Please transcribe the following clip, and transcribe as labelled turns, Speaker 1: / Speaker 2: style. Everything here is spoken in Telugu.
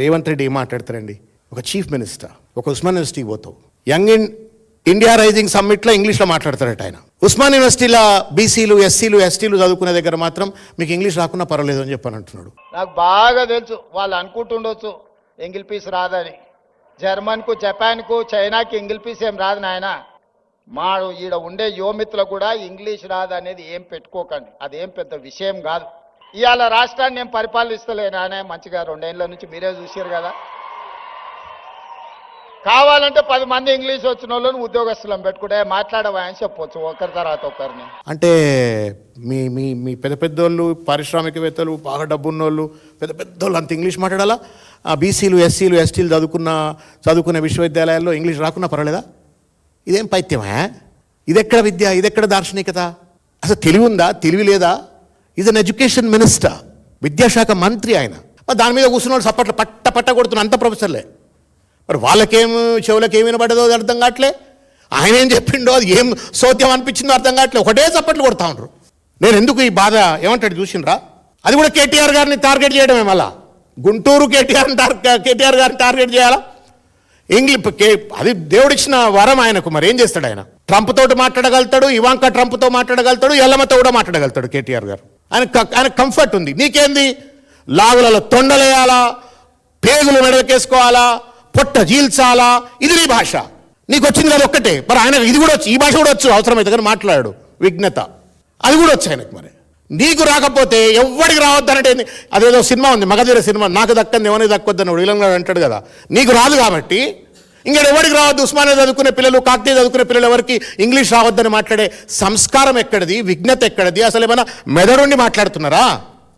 Speaker 1: రేవంత్ రెడ్డి ఏం మాట్లాడతారండి? ఒక చీఫ్ మినిస్టర్ ఒక ఉస్మాన్ యూనివర్సిటీ పోతావు. యంగ్ ఇన్ ఇండియా రైజింగ్ సమ్మిట్లో ఇంగ్లీష్లో మాట్లాడతారట ఆయన. ఉస్మాన్ యూనివర్సిటీలో బీసీలు ఎస్సీలు ఎస్టీలు చదువుకునే దగ్గర మాత్రం మీకు ఇంగ్లీష్ రాకున్నా పర్వాలేదు అని చెప్పని అంటున్నాడు.
Speaker 2: నాకు బాగా తెలుసు వాళ్ళు అనుకుంటుండొచ్చు ఎంగిల్ పీస్ రాదని. జర్మన్కు జపాన్కు చైనాకి ఎంగిల్ పీస్ ఏం రాదు నాయన. మా ఈడ ఉండే యువమిత్రులు కూడా ఇంగ్లీష్ రాదు అనేది ఏం పెట్టుకోకండి. అదేం పెద్ద విషయం కాదు. ఇవాళ రాష్ట్రాన్ని నేను పరిపాలిస్తలేను ఆయన మంచిగా రెండేళ్ళ నుంచి మీరే చూసారు కదా. కావాలంటే పది మంది ఇంగ్లీష్ వచ్చిన వాళ్ళని ఉద్యోగస్తులను పెట్టుకుంటే మాట్లాడవని చెప్పొచ్చు ఒకరి తర్వాత ఒకరిని.
Speaker 1: అంటే మీ మీ మీ పెద్ద పెద్దోళ్ళు పారిశ్రామికవేత్తలు బాగా డబ్బున్నోళ్ళు పెద్ద పెద్దోళ్ళు అంత ఇంగ్లీష్ మాట్లాడాలా? బీసీలు ఎస్సీలు ఎస్టీలు చదువుకున్న చదువుకునే విశ్వవిద్యాలయాల్లో ఇంగ్లీష్ రాకున్నా పర్వాలేదా? ఇదేం పైత్యమా? ఇదెక్కడ విద్య? ఇదెక్కడ దార్శనికత? అసలు తెలివి ఉందా? తెలివి లేదా? ఈజ్ అన్ ఎడ్యుకేషన్ మినిస్టర్ విద్యాశాఖ మంత్రి ఆయన. మరి దాని మీద కూర్చున్న వాళ్ళు సప్పట్లు పట్ట పట్ట కొడుతున్న అంత ప్రొఫెసర్లే. మరి వాళ్ళకేం చెవులకు ఏం వినబడదో అది అర్థం కావట్లే. ఆయన ఏం చెప్పిండో అది ఏం సోత్యం అనిపించిందో అర్థం కావట్లే. ఒకటే చప్పట్లు కొడతా ఉండరు. నేను ఎందుకు ఈ బాధ ఏమంటాడు చూసిండ్రా? అది కూడా కేటీఆర్ గారిని టార్గెట్ చేయడమే మళ్ళా. గుంటూరు కేటీఆర్ కేటీఆర్ గారిని టార్గెట్ చేయాలా? ఇంగ్లీష్ కే అది దేవుడిచ్చిన వరం ఆయనకు మరి. ఏం చేస్తాడు ఆయన? ట్రంప్ తోటి మాట్లాడగలుగుతాడు ఇవాంక ట్రంప్తో మాట్లాడగలుగుతాడు ఎల్లమ్మతో కూడా మాట్లాడగలుగుతాడు కేటీఆర్ గారు. ఆయన ఆయన కంఫర్ట్ ఉంది. నీకేంది లాగులలో తొండలేయాలా? పేగులు నడవకేసుకోవాలా? పొట్ట జీల్చాలా? ఇది నీ భాష. నీకు వచ్చింది కదా ఒక్కటే. మరి ఆయన ఇది కూడా వచ్చి ఈ భాష కూడా వచ్చు అవసరమైతే కానీ మాట్లాడాడు విఘ్నత. అది కూడా వచ్చి ఆయనకు మరి. నీకు రాకపోతే ఎవ్వడికి రావద్దనంటే అదేదో సినిమా ఉంది మగధీర సినిమా. నాకు దక్కంది ఎవరికి దక్కొద్దని విలంగా అంటాడు కదా. నీకు రాదు కాబట్టి ఇంకా ఎవరికి రావద్దు? ఉస్మానియా చదువుకునే పిల్లలు కాకతీయ చదువుకునే పిల్లలు ఎవరికి? ఇంగ్లీష్ రావద్దని మాట్లాడే సంస్కారం ఎక్కడిది? విఘ్నత ఎక్కడిది? అసలు ఏమైనా మెదడుండి మాట్లాడుతున్నారా?